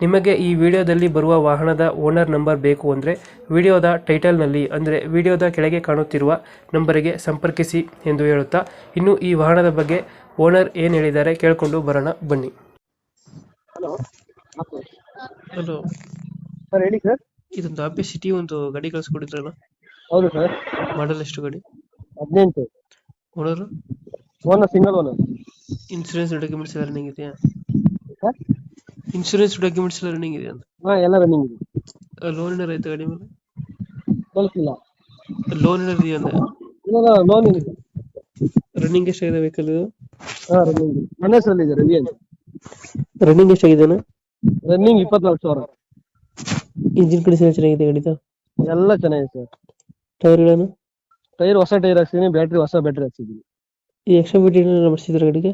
ನಿಮಗೆ ಈ ವಿಡಿಯೋದಲ್ಲಿ ಬರುವ ವಾಹನದ ಓನರ್ ನಂಬರ್ ಬೇಕು ಅಂದರೆ ವಿಡಿಯೋದ ಟೈಟಲ್ನಲ್ಲಿ ಅಂದರೆ ವಿಡಿಯೋದ ಕೆಳಗೆ ಕಾಣುತ್ತಿರುವ ನಂಬರಿಗೆ ಸಂಪರ್ಕಿಸಿ ಎಂದು ಹೇಳುತ್ತಾ ಇನ್ನು ಈ ವಾಹನದ ಬಗ್ಗೆ ಓನರ್ ಏನು ಹೇಳಿದ್ದಾರೆ ಕೇಳಿಕೊಂಡು ಬರೋಣ ಬನ್ನಿ. ಹಲೋ. ಹಲೋ. ಸರ್ ಹೇಳಿ ಸರ್. ಇದೊಂದು ಆಪಿ ಸಿಟಿ ಒಂದು ಗಾಡಿ ಕಳಿಸ್ಕೊಡಿದ್ರಲ್ಲ? ಹೌದು ಸರ್. ಮಾಡಲ್ ಎಷ್ಟು ಗಾಡಿ? ಹದಿನೆಂಟು. Owner? Owner single owner. Insurance documents ಎಲ್ಲ ರನ್ನಿಂಗ್ ಇದೆಯಾ ಸರ್? ಇನ್ಶೂರೆನ್ಸ್ ಡಾಕ್ಯುಮೆಂಟ್ಸ್ ಎಲ್ಲ ರನ್ನಿಂಗ್ ಇದೆ ಅಂತ? ಹಾ ಎಲ್ಲ ರನ್ನಿಂಗ್ ಇದೆ. ಲೋನ್ ಏನಾರು ಆಯ್ತಾ ಗಾಡಿ ಮೇಲೆ ಕಳಿಸಿಲ್ಲ ಲೋನ್ ಏನಾರು ಇದೆಯಾ ಅಂದ್ರೆ ಇಲ್ಲ ಲೋನ್ ಇದೆ ರನ್ನಿಂಗ್ ಎಷ್ಟಾಗಿದೆ ವೆಹಿಕಲ್ ಇದು? ಹಾಂ ರನ್ನಿಂಗ್ ಮನೆ ನನ್ನ ಹೆಸರಲ್ಲಿ ಇದೆ ರವಿ ಅಂತ ರನ್ನಿಂಗ್ ಎಷ್ಟಾಗಿದೆನಾ ರನ್ನಿಂಗ್ ಇಪ್ಪತ್ನಾಲ್ಕು ಸಾವಿರ. ಇಂಜಿನ್ ಕಂಡೀಷನ್ ಚೆನ್ನಾಗಿದೆ ಗಾಡಿದು ಎಲ್ಲ ಚೆನ್ನಾಗಿದೆ ಸರ್ ಟೈರ್ಗಳನ್ನು ಟೈರ್ ಹೊಸ ಟೈರ್ ಹಾಕ್ಸಿದೀನಿ ಬ್ಯಾಟ್ರಿ ಹೊಸ ಬ್ಯಾಟ್ರಿ ಹಾಕ್ಸಿದೀನಿ. ಈ ಎಕ್ಸ್ಟ್ರಾ ಬಿಟ್ ಏನಾದ್ರು ಮಾಡಿಸಿದ್ರೆ ಗಾಡಿಗೆ?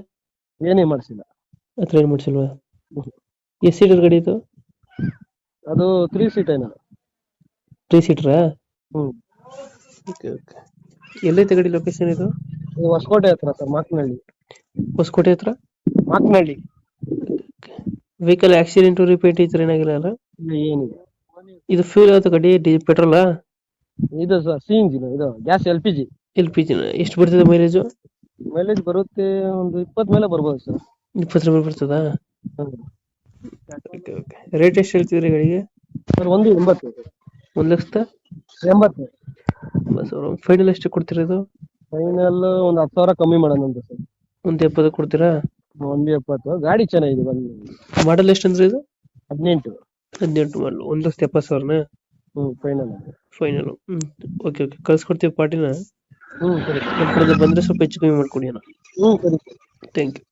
ಏನೇ ಮಾಡಿಸಿಲ್ಲ. ಹತ್ರ ಏನು ಮಾಡಿಸಿಲ್ವಾ? ಎಷ್ಟು ಸೀಟರ್ ಗಾಡಿ ಇದು? ಅದು ತ್ರೀ ಸೀಟ್ ಏನೋ ತ್ರೀ ಸೀಟ್ರಾ ಹ್ಞೂ ಓಕೆ ಓಕೆ ಎಲ್ಲೈತೆ ಗಾಡಿ ಲೊಕೇಶನ್ ಇದು? ಇದು ಹೊಸಕೋಟೆ ಹತ್ರ ಸರ್ ಮಾಕನಹಳ್ಳಿ ಹೊಸಕೋಟೆ ಹತ್ರ? ಮಾಕನಹಳ್ಳಿ ವೆಹಿಕಲ್ ಆಕ್ಸಿಡೆಂಟ್ ರಿಪೇಟ್ ಈ ಥರ ಏನಾಗಿಲ್ಲ ಅಲ್ಲ? ಇಲ್ಲ ಏನಿದೆ ಇದು ಫ್ಯೂಲ್ ಯಾವ್ದು ಗಡಿ? ಡಿ ಪೆಟ್ರೋಲಾ ಇದು ಸರ್ ಸಿ ಇಂಜಿನ್ ಇದು gas L P G L P ಜಿನ ಎಷ್ಟು ಬರ್ತದೆ ಮೈಲೇಜ್ ಮೈಲೇಜ್ ಬರುತ್ತೆ ಒಂದು ಇಪ್ಪತ್ತು ಮೇಲೆ ಬರ್ಬೋದು ಸರ್. ಇಪ್ಪತ್ತು ಮೇಲೆ ಬರ್ತದಾ? Okay okay. ರೇಟ್ ಎಷ್ಟು ಹೇಳ್ತಿದ್ರಿ ಗಾಡಿಗೆ? ಸರ್ ಒಂದು ಎಂಬತ್ತು ಒಂದು ಲಕ್ಷದ? ಎಂಬತ್ತು ಸಾವಿರ ಫೈನಲ್ ಎಷ್ಟು ಕೊಡ್ತೀರಾ ಇದು? ಫೈನಲ್ ಒಂದು ಹತ್ತು ಸಾವಿರ ಕಮ್ಮಿ ಮಾಡೋಣ ಅಂತ ಸರ್. ಒಂದು ಎಪ್ಪತ್ತು ಕೊಡ್ತೀರಾ? ಒಂದು ಎಪ್ಪತ್ತು. ಗಾಡಿ ಚೆನ್ನಾಗಿದೆ ಬಂದು ಮಾಡಲ್ ಎಷ್ಟು ಅಂದ್ರೆ ಇದು? ಹದಿನೆಂಟು. ಹದಿನೆಂಟು ಮಾಡಲು ಒಂದು ಲಕ್ಷದ ಎಪ್ಪತ್ತು ಸಾವಿರನ? ಹ್ಞೂ ಫೈನಲ್ ಫೈನಲ್ ಹ್ಞೂ ಓಕೆ ಓಕೆ. ಕಳ್ಸ್ಕೊಡ್ತೀವಿ ಪಾರ್ಟಿನ? ಹ್ಞೂ ಸರಿ. ನಮ್ಮ ಬಂದರೆ ಸ್ವಲ್ಪ ಹೆಚ್ಚು ಕಮ್ಮಿ ಮಾಡ್ಕೊಡಿ ಅಣ್ಣ. ಹ್ಞೂ ಸರಿ ಥ್ಯಾಂಕ್ ಯು